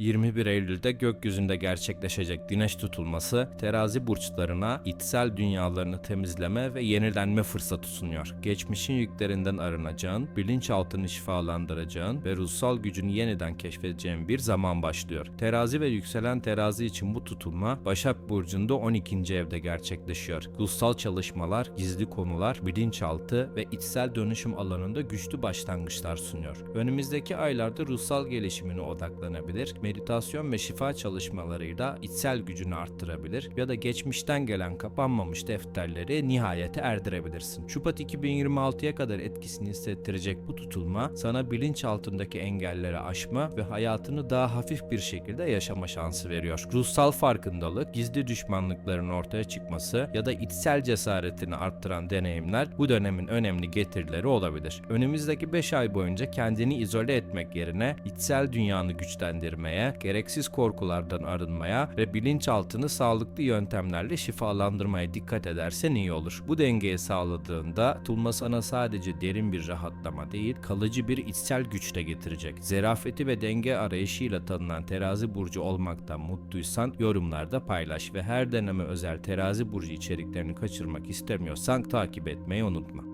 21 Eylül'de gökyüzünde gerçekleşecek güneş tutulması terazi burçlarına içsel dünyalarını temizleme ve yenilenme fırsatı sunuyor. Geçmişin yüklerinden arınacağın, bilinçaltını şifalandıracağın ve ruhsal gücünü yeniden keşfedeceğin bir zaman başlıyor. Terazi ve yükselen terazi için bu tutulma Başak Burcu'nda 12. evde gerçekleşiyor. Ruhsal çalışmalar, gizli konular, bilinçaltı ve içsel dönüşüm alanında güçlü başlangıçlar sunuyor. Önümüzdeki aylarda ruhsal gelişimine odaklanabilir, meditasyon ve şifa çalışmalarıyla içsel gücünü arttırabilir ya da geçmişten gelen kapanmamış defterleri nihayete erdirebilirsin. Şubat 2026'ya kadar etkisini hissettirecek bu tutulma sana bilinç altındaki engelleri aşma ve hayatını daha hafif bir şekilde yaşama şansı veriyor. Ruhsal farkındalık, gizli düşmanlıkların ortaya çıkması ya da içsel cesaretini arttıran deneyimler bu dönemin önemli getirileri olabilir. Önümüzdeki 5 ay boyunca kendini izole etmek yerine içsel dünyanı güçlendirmeye, gereksiz korkulardan arınmaya ve bilinçaltını sağlıklı yöntemlerle şifalandırmaya dikkat edersen iyi olur. Bu dengeyi sağladığında Tulma sana sadece derin bir rahatlama değil, kalıcı bir içsel güç de getirecek. Zerafeti ve denge arayışıyla tanınan terazi burcu olmaktan mutluysan yorumlarda paylaş ve her deneme özel terazi burcu içeriklerini kaçırmak istemiyorsan takip etmeyi unutma.